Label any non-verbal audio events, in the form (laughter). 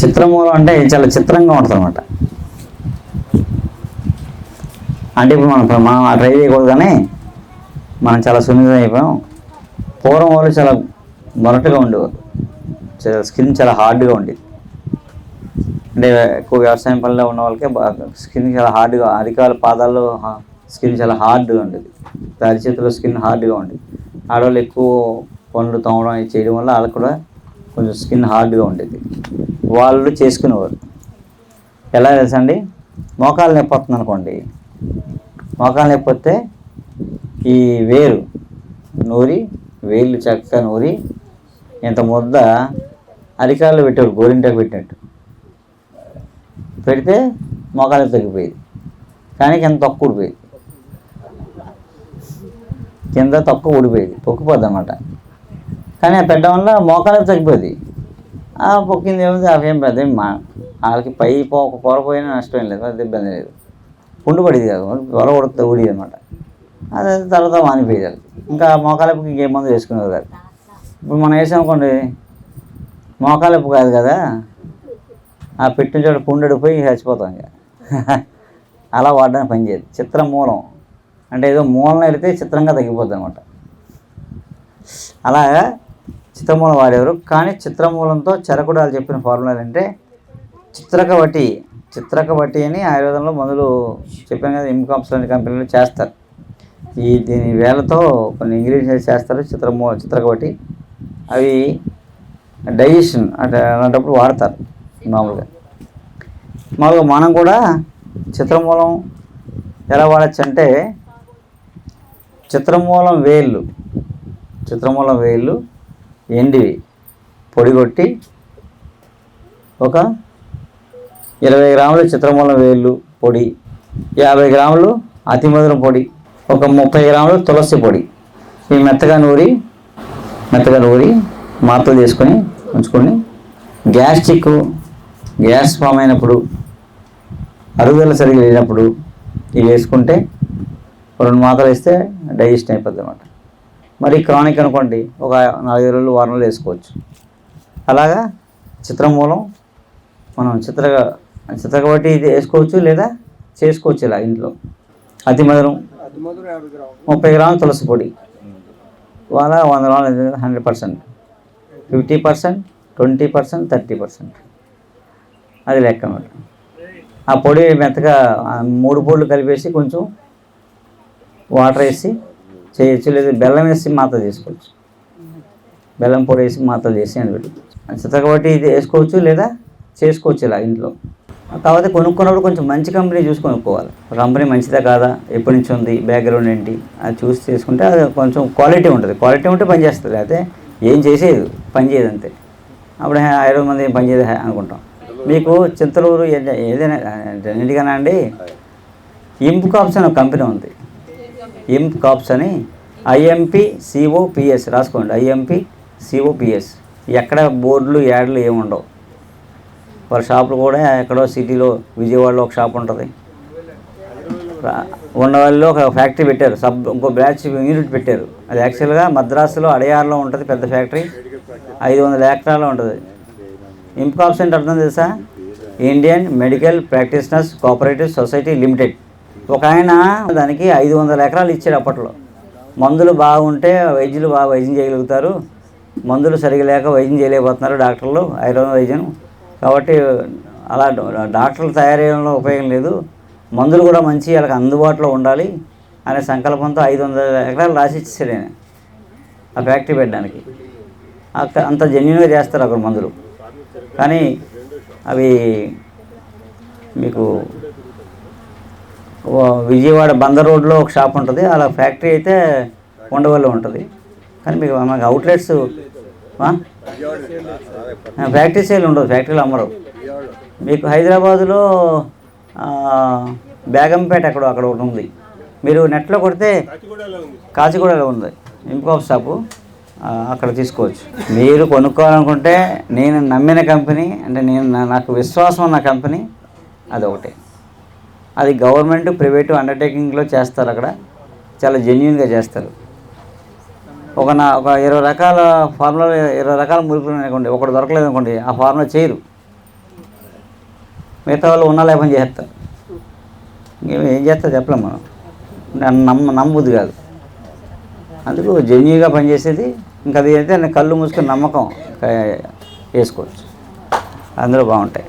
చిత్రమూలం అంటే చాలా చిత్రంగా ఉంటుంది అనమాట అంటే ఇప్పుడు మనం మనం ఆ ట్రై చేయకూడదు కానీ మనం చాలా సున్నితం అయిపోయాం. పూర్వం వాళ్ళు చాలా మొరటుగా ఉండేవారు చాలా స్కిన్ చాలా హార్డ్గా ఉండేది. అంటే ఎక్కువ వ్యవసాయం పనిలో ఉన్న వాళ్ళకే బాగా స్కిన్ చాలా హార్డ్గా అధికారుల పాదాల్లో స్కిన్ చాలా హార్డ్గా ఉండేది. అరిచేతిలో స్కిన్ హార్డ్గా ఉండేది. ఆడవాళ్ళు ఎక్కువ పనులు తోమడం చేయడం వల్ల వాళ్ళకి కూడా కొంచెం స్కిన్ హార్డ్గా ఉండేది. వాళ్ళు చేసుకునేవారు. ఎలా తెలుసా అండి మోకాలు నొప్పి వస్తుంది అనుకోండి. మోకాలు నొప్పి వస్తే ఈ వేరు నూరి వేళ్ళు చక్కగా నూరి ఇంత ముద్ద అరికాళ్ళు పెట్టేవారు గోరింటకు పెట్టినట్టు. పెడితే మోకాలు తగ్గిపోయేది. కానీ కింద తక్కువ ఊడిపోయేది. కింద తక్కువ ఊడిపోయేది. పొక్కిపోద్ది అనమాట కానీ ఆ పెట్టడం వల్ల మోకాలు తగ్గిపోయేది పొక్కింది ఏముంది అవేం పెద్ద మా వాళ్ళకి పై పో పొరపోయినా నష్టం లేదు. పెద్ద ఇబ్బంది లేదు. పుండు పడేది కాదు పొర కొడితే ఊడి అనమాట. అదే తర్వాత మానిపోయేది ఇంకా మోకాలపుకి ఇంకేం మందు వేసుకునేది కాదు ఇప్పుడు మనం వేసామనుకోండి మోకాలపు కాదు కదా ఆ పెట్టిన చోట పుండడిపోయి చచ్చిపోతాం ఇక. (laughs) అలా వాడడానికి పనిచేయదు చిత్ర మూలం. అంటే ఏదో మూలం వెళితే చిత్రంగా తగ్గిపోద్ది అనమాట. అలాగా చిత్రమూలం వాడేవారు. కానీ చిత్రమూలంతో చెరకుడాలు చెప్పిన ఫార్ములా ఏంటంటే చిత్రక చిత్రకవటి చిత్రక అని ఆయుర్వేదంలో మందులు చెప్పాను కదా ఇన్కాప్స్ అనే కంపెనీలు చేస్తారు. ఈ దీని వేలతో కొన్ని ఇంగ్రీడియంట్స్ చేస్తారు చిత్రమూ చిత్రకవటి. అవి డైజెషన్ అంటే అలాంటప్పుడు వాడతారు మామూలుగా. మామూలుగా మనం కూడా చిత్రమూలం ఎలా వాడచ్చు అంటే చిత్రమూలం వేళ్ళు చిత్రమూలం వేళ్ళు ఎండివి పొడి కొట్టి ఒక ఇరవై గ్రాములు చిత్రమూలం వేళ్ళు పొడి యాభై గ్రాములు అతిమధురం పొడి ఒక ముప్పై గ్రాములు తులసి పొడి. ఈ మెత్తగా నూరి మెత్తగా నూరి మాత్రలు చేసుకొని ఉంచుకొని గ్యాస్ట్రిక్ గ్యాస్ ఫామ్ అయినప్పుడు అరుగుదల సరిగ్గా లేనప్పుడు ఇవి వేసుకుంటే రెండు మాత్రలు వేస్తే డైజెషన్ అయిపోద్ది అన్నమాట. మరి క్రానిక్ అనుకోండి ఒక నాలుగైదు రోజులు వారం రోజులు వేసుకోవచ్చు. అలాగా చిత్రమూలం మనం చిత్ర చిత్రకబట్టి ఇది వేసుకోవచ్చు లేదా చేసుకోవచ్చు ఇలా ఇంట్లో. అతి మధురం. ముప్పై గ్రాములు తులసి పొడి. వాళ్ళ వంద గ్రాములు hundred percent. Fifty percent twenty percent thirty percent. అది లెక్క అన్నమాట. ఆ పొడి మెత్తగా మూడు పొడులు కలిపేసి కొంచెం వాటర్ వేసి చేయొచ్చు లేదా బెల్లం వేసి మాత్ర చేసుకోవచ్చు. బెల్లం పొడి వేసి మాత్ర చేసి అని పెట్టి చిత్తకబట్టి ఇది వేసుకోవచ్చు లేదా చేసుకోవచ్చు ఇలా ఇంట్లో. కాకపోతే కొనుక్కున్నప్పుడు కొంచెం మంచి కంపెనీ చూసి కొనుక్కోవాలి. కంపెనీ మంచిదా కాదా? ఎప్పటి నుంచి ఉంది? బ్యాక్గ్రౌండ్ ఏంటి? అది చూసి తీసుకుంటే అది కొంచెం క్వాలిటీ ఉంటుంది. క్వాలిటీ ఉంటే పని చేస్తుంది. అయితే ఏం చేసేది పని చేయదు అంతే. అప్పుడు హే, ఇరవై మంది ఏం పని చేయదు హే అనుకుంటాం. మీకు చింతలూరు ఏద- ఏదైనా అన్నిటికన్నా అండి. ఇంప్ కాప్స్ అని ఒక కంపెనీ ఉంది. ఇంప్ కాప్స్ అని ఐఎంపి సిఓపిఎస్ రాసుకోండి. ఐఎంపి సిఓపిఎస్ ఎక్కడ బోర్డులు యాడ్లు ఏమి ఉండవు. వాళ్ళ షాపులు కూడా ఎక్కడో సిటీలో విజయవాడలో ఒక షాప్ ఉంటుంది. ఉన్న వాళ్ళు ఒక ఫ్యాక్టరీ పెట్టారు. సబ్ ఇంకో బ్రాంచ్ యూనిట్ పెట్టారు. అది యాక్చువల్గా మద్రాసులో అడయార్లో ఉంటుంది పెద్ద ఫ్యాక్టరీ. ఐదు వందల ఎకరాల్లో ఉంటుంది. ఇంప్కాప్స్ అంటే అర్థం తెలుసా? Indian Medical Practitioners Cooperative Society Limited. ఒక ఆయన దానికి ఐదు వందల ఎకరాలు ఇచ్చాడు అప్పట్లో. మందులు బాగుంటే వైద్యులు బాగా వైద్యం చేయగలుగుతారు. మందులు సరిగా లేక వైద్యం చేయలేకపోతున్నారు డాక్టర్లు ఆయుర్వేద వైద్యం. కాబట్టి అలా డాక్టర్లు తయారయ్యడంలో ఉపయోగం లేదు. మందులు కూడా మంచి వాళ్ళకి అందుబాటులో ఉండాలి అనే సంకల్పంతో ఐదు వందల ఎకరాలు రాసి ఇచ్చేసాడు ఆయన. ఆ ఫ్యాక్టరీ పెట్టడానికి. అక్కడ అంత జెన్యున్గా చేస్తారు అక్కడ మందులు. కానీ అవి మీకు విజయవాడ బందర్ రోడ్లో ఒక షాప్ ఉంటుంది. అలా ఫ్యాక్టరీ అయితే ఉండవల్లి ఉంటుంది. కానీ మీకు మాకు అవుట్లెట్స్ ఫ్యాక్టరీ సేల్ ఉండదు. ఫ్యాక్టరీలో అమ్మరు. మీకు హైదరాబాదులో బేగంపేట అక్కడ అక్కడ ఒకటి ఉంది. మీరు నెట్లో కొడితే కాచిగూడలో ఉంది. ఇంకోఫ్ షాపు అక్కడ తీసుకోవచ్చు. మీరు కొనుక్కోవాలనుకుంటే నేను నమ్మిన కంపెనీ అంటే నేను నా- నాకు విశ్వాసం ఉన్న కంపెనీ అదొకటే అది గవర్నమెంట్ ప్రైవేటు అండర్టేకింగ్లో చేస్తారు అక్కడ. చాలా జెన్యున్గా చేస్తారు. ఒక నా ఒక ఇరవై రకాల ఫార్ములా ఇరవై రకాల మురుకులు అనుకోండి ఒకటి దొరకలేదు అనుకోండి ఆ ఫార్ములా చేయరు. మిగతా వాళ్ళు ఉన్న లేపని చేస్తారు. ఇంకేం ఏం చేస్తారు చెప్పలేము మనం. నమ్మ నమ్మబుద్ది కాదు. అందుకు జెన్యున్గా పనిచేసేది ఇంకా అది అయితే కళ్ళు మూసుకొని నమ్మకం వేసుకోవచ్చు. అందులో బాగుంటాయి.